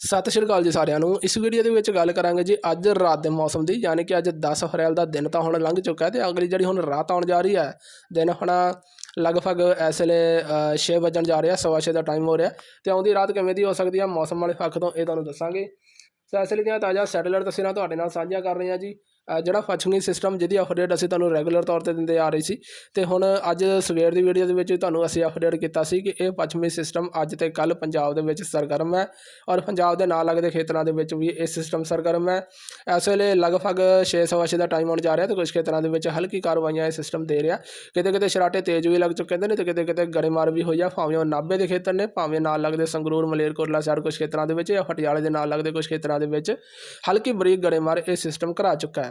ਸਤਿ ਸ਼੍ਰੀ ਅਕਾਲ ਜੀ ਸਾਰਿਆਂ ਨੂੰ। ਇਸ ਵੀਡੀਓ ਦੇ ਵਿੱਚ ਗੱਲ ਕਰਾਂਗੇ ਜੀ ਅੱਜ ਰਾਤ ਦੇ ਮੌਸਮ ਦੀ, ਯਾਨੀ ਕਿ ਅੱਜ 10 ਅਪ੍ਰੈਲ ਦਾ ਦਿਨ ਤਾਂ ਹੁਣ ਲੰਘ ਚੁੱਕਾ ਹੈ ਤੇ ਅਗਲੀ ਜਿਹੜੀ ਹੁਣ ਰਾਤ ਆਉਣ ਜਾ ਰਹੀ ਹੈ, ਦਿਨ ਹੁਣ ਲਗਭਗ ਇਸ ਵੇਲੇ 6 ਵਜਣ ਜਾ ਰਿਹਾ, ਸਵਾ ਛੇ ਦਾ ਟਾਈਮ ਹੋ ਰਿਹਾ। ਤੇ ਆਉਂਦੀ ਰਾਤ ਕਿਵੇਂ ਦੀ ਹੋ ਸਕਦੀ ਹੈ, ਮੌਸਮ ਵਾਲੇ ਪੱਖ ਤੋਂ ਇਹ ਤੁਹਾਨੂੰ ਦੱਸਾਂਗੇ। ਸੋ ਇਸ ਲਈ ਦੀਆਂ ਤਾਜ਼ਾ ਸੈਟੇਲਾਈਟ ਤਸਵੀਰਾਂ ਤੁਹਾਡੇ ਨਾਲ ਸਾਂਝੀਆਂ ਕਰ ਰਹੇ ਹਾਂ ਜੀ। ਜਿਹੜਾ ਪੱਛਮੀ ਸਿਸਟਮ ਜਿਹਦੀ ਅਪਡੇਟ ਅਸੀਂ ਤੁਹਾਨੂੰ ਰੈਗੂਲਰ ਤੌਰ ਤੇ ਦਿੰਦੇ ਆ ਰਹੀ ਸੀ, ਤੇ ਹੁਣ ਅੱਜ ਸਵੇਰ ਦੀ ਵੀਡੀਓ ਦੇ ਵਿੱਚ ਤੁਹਾਨੂੰ ਅਸੀਂ ਅਪਡੇਟ ਕੀਤਾ ਸੀ ਕਿ ਇਹ ਪੱਛਮੀ ਸਿਸਟਮ ਅੱਜ ਤੇ ਕੱਲ ਪੰਜਾਬ ਦੇ ਵਿੱਚ ਸਰਗਰਮ ਹੈ ਔਰ ਪੰਜਾਬ ਦੇ ਨਾਲ ਲੱਗਦੇ ਖੇਤਰਾਂ ਦੇ ਵਿੱਚ ਵੀ ਇਹ ਸਿਸਟਮ ਸਰਗਰਮ ਹੈ। ਇਸ ਵੇਲੇ ਲਗਭਗ 6:30 ਦਾ ਟਾਈਮ ਆਉਣ ਜਾ ਰਿਹਾ ਤੇ ਕੁਝ ਖੇਤਰਾਂ ਦੇ ਵਿੱਚ ਹਲਕੀ ਕਾਰਵਾਈਆਂ ਇਹ ਸਿਸਟਮ ਦੇ ਰਿਹਾ। ਕਿਤੇ ਕਿਤੇ ਸ਼ਰਾਟੇ ਤੇਜ਼ ਵੀ ਲੱਗ ਚੁੱਕੇ ਨੇ ਤੇ ਕਿਤੇ ਕਿਤੇ ਗੜੇਮਾਰ ਵੀ ਹੋਈ ਆ, ਭਾਵੇਂ ਉਹ ਨਾਭੇ ਦੇ ਖੇਤਰ ਨੇ, ਭਾਵੇਂ ਨਾਲ ਲੱਗਦੇ ਸੰਗਰੂਰ ਮਲੇਰਕੋਟਲਾ ਸਾਈਡ ਕੁਝ ਖੇਤਰਾਂ ਦੇ ਵਿੱਚ ਜਾਂ ਪਟਿਆਲੇ ਦੇ ਨਾਲ ਲੱਗਦੇ ਕੁਝ ਖੇਤਰਾਂ ਦੇ ਵਿੱਚ ਹਲਕੀ ਬਰੀਕ ਗੜੇਮਾਰ ਇਹ ਸਿਸਟਮ ਕਰਾ ਚੁੱਕਾ ਹੈ।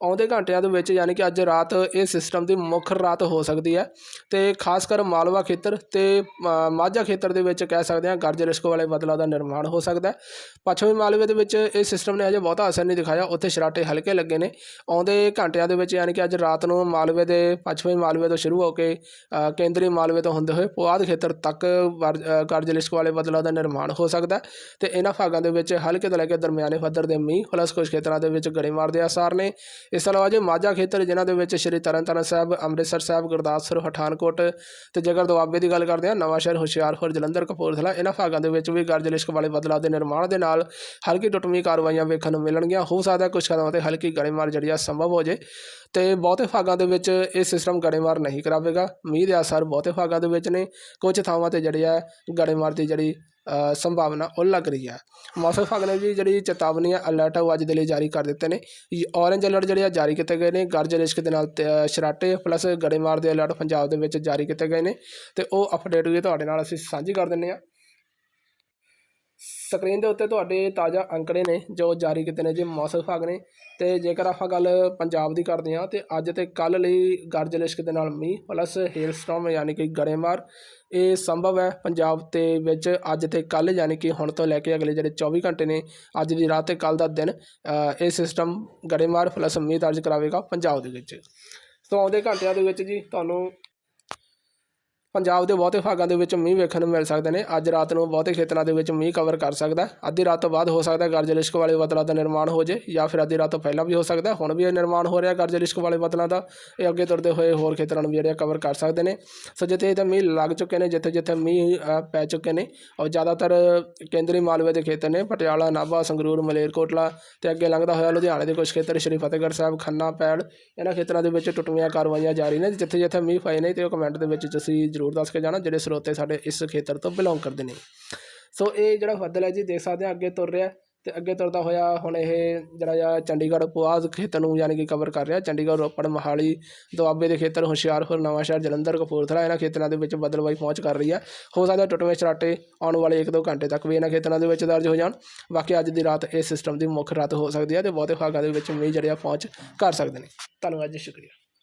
ਆਉਂਦੇ ਘੰਟਿਆਂ ਦੇ ਵਿੱਚ ਯਾਨੀ ਕਿ ਅੱਜ ਰਾਤ ਇਹ ਸਿਸਟਮ ਦੀ ਮੁੱਖ ਰਾਤ ਹੋ ਸਕਦੀ ਹੈ ਤੇ ਖਾਸ ਕਰ ਮਾਲਵਾ ਖੇਤਰ ਤੇ ਅ, ਮਾਝਾ ਖੇਤਰ ਦੇ ਵਿੱਚ ਕਹਿ ਸਕਦੇ ਹਾਂ ਗਰਜ ਰਿਸਕ ਵਾਲੇ ਬਦਲਾਂ ਦਾ ਨਿਰਮਾਣ ਹੋ ਸਕਦਾ ਹੈ। ਪੱਛਮੀ ਮਾਲਵੇ ਦੇ ਵਿੱਚ ਇਹ ਸਿਸਟਮ ਨੇ ਅਜੇ ਬਹੁਤਾ ਅਸਰ ਨਹੀਂ ਦਿਖਾਇਆ ਉੱਥੇ ਸ਼ਰਾਟੇ ਹਲਕੇ ਲੱਗੇ ਨੇ। ਆਉਂਦੇ ਘੰਟਿਆਂ ਦੇ ਵਿੱਚ ਯਾਨੀ ਕਿ ਅੱਜ ਰਾਤ ਨੂੰ ਮਾਲਵੇ ਦੇ ਪੱਛਮੀ ਮਾਲਵੇ ਤੋਂ ਸ਼ੁਰੂ ਹੋ ਕੇ ਕੇਂਦਰੀ ਮਾਲਵੇ ਤੋਂ ਹੁੰਦੇ ਹੋਏ ਪੁਆਧ ਖੇਤਰ ਤੱਕ ਵਰ- ਅ, ਗਰਜ ਰਿਸਕ ਵਾਲੇ ਬਦਲਾਅ ਦਾ ਨਿਰਮਾਣ ਹੋ ਸਕਦਾ ਹੈ ਤੇ ਇਹਨਾਂ ਭਾਗਾਂ ਦੇ ਵਿੱਚ ਹਲਕੇ ਤੋਂ ਲੈ ਕੇ ਦਰਮਿਆਨੇ ਪੱਧਰ ਦੇ ਮੀਂਹ ਪਲੱਸ ਕੁਝ ਖੇਤਰਾਂ ਦੇ ਵਿੱਚ ਗੜੇਮਾਰ ਦੇ ਆਸਾਰ ਨੇ। ਇਸ ਤੋਂ ਇਲਾਵਾ ਜੇ ਮਾਝਾ ਖੇਤਰ, ਜਿਨ੍ਹਾਂ ਦੇ ਵਿੱਚ ਸ਼੍ਰੀ ਤਰਨਤਾਰਨ ਸਾਹਿਬ, ਅੰਮ੍ਰਿਤਸਰ ਸਾਹਿਬ, ਗੁਰਦਾਸਪੁਰ, ਪਠਾਨਕੋਟ ਤੇ ਜੇਕਰ ਦੁਆਬੇ ਦੀ ਗੱਲ ਕਰਦੇ ਹਾਂ, ਨਵਾਂ ਸ਼ਹਿਰ ਹੁਸ਼ਿਆਰਪੁਰ, ਜਲੰਧਰ, ਕਪੂਰਥਲਾ, ਇਹਨਾਂ ਭਾਗਾਂ ਦੇ ਵਿੱਚ ਵੀ ਗਰਜ ਲਿਸ਼ਕ ਵਾਲੇ ਬਦਲਾਅ ਦੇ ਨਿਰਮਾਣ ਦੇ ਨਾਲ ਹਲਕੀ ਟੁੱਟਵੀਂ ਕਾਰਵਾਈਆਂ ਵੇਖਣ ਨੂੰ ਮਿਲਣਗੀਆਂ। ਹੋ ਸਕਦਾ ਕੁਝ ਥਾਵਾਂ ਤੇ ਹਲਕੀ ਗੜੇਮਾਰ ਜਿਹੜੀ ਆ ਸੰਭਵ ਹੋ ਜੇ ਤੇ ਬਹੁਤੇ ਭਾਗਾਂ ਦੇ ਵਿੱਚ ਇਹ ਸਿਸਟਮ ਗੜੇਮਾਰ ਨਹੀਂ ਕਰਾਵੇਗਾ। ਮੀਂਹ ਦੇ ਅਸਰ ਬਹੁਤੇ ਭਾਗਾਂ ਦੇ ਵਿੱਚ ਨੇ। ਕੁਝ ਥਾਵਾਂ ਤੇ ਜਿਹੜੇ ਆ ਗੜੇਮਾਰ ਦੀ ਜਿਹੜੀ ਸੰਭਾਵਨਾ ਉਹ ਲੱਗ ਰਹੀ ਹੈ। ਮੌਸਮ ਵਿਭਾਗ ਨੇ ਵੀ ਜਿਹੜੀ ਚੇਤਾਵਨੀ ਹੈ ਅਲਰਟ ਉਹ ਅੱਜ ਦੇ ਲਈ ਜਾਰੀ ਕਰ ਦਿੱਤੇ ਨੇ। ਔਰੇਂਜ ਅਲਰਟ ਜਿਹੜੇ ਆ ਜਾਰੀ ਕੀਤੇ ਗਏ ਨੇ। ਗਰਜ ਰਿਸਕ ਦੇ ਨਾਲ ਸ਼ਰਾਟੇ ਪਲੱਸ ਗੜੇਮਾਰ ਦੇ ਅਲਰਟ ਪੰਜਾਬ ਦੇ ਵਿੱਚ ਜਾਰੀ ਕੀਤੇ ਗਏ ਨੇ। ਤੇ ਉਹ ਅਪਡੇਟ ਵੀ ਤੁਹਾਡੇ ਨਾਲ ਅਸੀਂ ਸਾਂਝੀ ਕਰ ਦਿੰਨੇ ਆ ਸਕਰੀਨ ਦੇ ਉੱਤੇ ਤੁਹਾਡੇ ਤਾਜ਼ਾ ਅੰਕੜੇ ਨੇ, ਜੋ ਜਾਰੀ ਕੀਤੇ ਨੇ ਜੀ, ਮੌਸਮ ਵਿਭਾਗ ਨੇ। ਤੇ ਜੇਕਰ ਆਪਾਂ ਗੱਲ ਪੰਜਾਬ ਦੀ ਕਰਦੇ ਹਾਂ, ਤੇ ਅੱਜ ਤੇ ਕੱਲ ਲਈ ਗਰਜ ਲਿਸ਼ਕ ਦੇ ਨਾਲ ਮੀਂਹ ਪਲੱਸ ਹੇਲ ਸਟਾਰਮ ਯਾਨੀ ਕਿ ਗੜੇਮਾਰ। ਇਹ ਸੰਭਵ ਹੈ ਪੰਜਾਬ ਤੇ ਵਿੱਚ ਅੱਜ ਤੇ ਕੱਲ ਯਾਨੀ ਕਿ ਹੁਣ ਤੋਂ ਲੈ ਕੇ ਅਗਲੇ ਜਿਹੜੇ 24 ਘੰਟੇ ਨੇ, ਅੱਜ ਦੀ ਰਾਤ ਤੇ ਕੱਲ ਦਾ ਦਿਨ ਇਹ ਸਿਸਟਮ ਗੜੇਮਾਰ ਪਲੱਸ ਮੀਂਹ ਦਰਜ ਕਰਾਵੇਗਾ ਪੰਜਾਬ ਦੇ ਵਿੱਚ। ਸੋ ਆਉਂਦੇ ਘੰਟਿਆਂ ਦੇ ਵਿੱਚ ਜੀ, ਤੁਹਾਨੂੰ ਪੰਜਾਬ ਦੇ ਬਹੁਤੇ ਭਾਗਾਂ ਦੇ ਵਿੱਚ ਮੀਂਹ ਵੇਖਣ ਨੂੰ ਮਿਲ ਸਕਦੇ ਨੇ। ਅੱਜ ਰਾਤ ਨੂੰ ਬਹੁਤੇ ਖੇਤਰਾਂ ਦੇ ਵਿੱਚ ਮੀਂਹ ਕਵਰ ਕਰ ਸਕਦਾ ਅੱਧੀ ਰਾਤ ਤੋਂ ਬਾਅਦ ਹੋ ਸਕਦਾ ਹੈ ਗਰਜ ਲਿਸ਼ਕ ਵਾਲੇ ਬੱਦਲਾਂ ਦਾ ਨਿਰਮਾਣ ਹੋ ਜੇ ਜਾਂ ਫਿਰ ਅੱਧੀ ਰਾਤ ਤੋਂ ਪਹਿਲਾਂ ਵੀ ਹੋ ਸਕਦਾ ਹੁਣ ਵੀ ਇਹ ਨਿਰਮਾਣ ਹੋ ਰਿਹਾ ਗਰਜ ਲਿਸ਼ਕ ਵਾਲੇ ਬੱਦਲਾਂ ਦਾ। ਇਹ ਅੱਗੇ ਤੁਰਦੇ ਹੋਏ ਹੋਰ ਖੇਤਰਾਂ ਨੂੰ ਵੀ ਜਿਹੜੇ ਕਵਰ ਕਰ ਸਕਦੇ ਨੇ। ਸੋ ਜਿੱਥੇ ਜਿੱਥੇ ਮੀਂਹ ਲੱਗ ਚੁੱਕੇ ਨੇ, ਜਿੱਥੇ ਜਿੱਥੇ ਮੀਂਹ ਪੈ ਚੁੱਕੇ ਨੇ, ਔਰ ਜ਼ਿਆਦਾਤਰ ਕੇਂਦਰੀ ਮਾਲਵੇ ਦੇ ਖੇਤਰ ਨੇ, ਪਟਿਆਲਾ, ਨਾਭਾ, ਸੰਗਰੂਰ ਮਲੇਰਕੋਟਲਾ ਤੇ ਅੱਗੇ ਲੰਘਦਾ ਹੋਇਆ ਲੁਧਿਆਣੇ ਦੇ ਕੁਝ ਖੇਤਰ, ਸ਼੍ਰੀ ਫਤਿਹਗੜ੍ਹ ਸਾਹਿਬ, ਖੰਨਾ, ਪੈੜ, ਇਹਨਾਂ ਖੇਤਰਾਂ ਦੇ ਵਿੱਚ ਟੁੱਟਵੀਆਂ ਕਾਰਵਾਈਆਂ ਜਾਰੀ ਨੇ। ਜਿੱਥੇ ਜਿੱਥੇ ਮੀਂਹ ਪਏ ਨੇ ਤੇ ਉਹ ਕਮੈਂਟ ਦੇ ਵਿੱਚ ਤੁਸੀਂ ਜ਼ਰੂਰ ਦੱਸ ਕੇ ਜਾਣਾ, ਜਿਹੜੇ ਸਰੋਤੇ ਸਾਡੇ ਇਸ ਖੇਤਰ ਤੋਂ ਬਿਲੋਂਗ ਕਰਦੇ ਨੇ। ਸੋ ਇਹ ਜਿਹੜਾ ਬੱਦਲ ਹੈ ਜੀ, ਦੇਖ ਸਕਦੇ ਆ ਅੱਗੇ ਤੁਰ ਰਿਹਾ ਤੇ ਅੱਗੇ ਤੁਰਦਾ ਹੋਇਆ ਹੁਣ ਇਹ ਜਿਹੜਾ ਆ ਚੰਡੀਗੜ੍ਹ ਪੁਆਧ ਖੇਤਰ ਨੂੰ ਯਾਨੀ ਕਿ ਕਵਰ ਕਰ ਰਿਹਾ, ਚੰਡੀਗੜ੍ਹ, ਰੋਪੜ, ਮੋਹਾਲੀ, ਦੁਆਬੇ ਦੇ ਖੇਤਰ, ਹੁਸ਼ਿਆਰਪੁਰ ਨਵਾਂਸ਼ਹਿਰ ਜਲੰਧਰ, ਕਪੂਰਥਲਾ, ਇਹਨਾਂ ਖੇਤਰਾਂ ਦੇ ਵਿੱਚ ਬਦਲਵਾਈ ਪਹੁੰਚ ਕਰ ਰਹੀ ਹੈ। ਹੋ ਸਕਦਾ ਟੁੱਟਵੇਂ ਚਰਾਟੇ ਆਉਣ ਵਾਲੇ 1-2 ਘੰਟੇ ਤੱਕ ਵੀ ਇਹਨਾਂ ਖੇਤਰਾਂ ਦੇ ਵਿੱਚ ਦਰਜ ਹੋ ਜਾਣ। ਬਾਕੀ ਅੱਜ ਦੀ ਰਾਤ ਇਹ ਸਿਸਟਮ ਦੀ ਮੁੱਖ ਰਾਤ ਹੋ ਸਕਦੀ ਹੈ ਤੇ ਬਹੁਤੇ ਭਾਗਾਂ ਦੇ ਵਿੱਚ ਮੀਂਹ ਜਿਹੜਿਆ ਪਹੁੰਚ ਕਰ ਸਕਦੇ ਨੇ। ਧੰਨਵਾਦ ਜੀ, ਸ਼ੁਕਰੀਆ।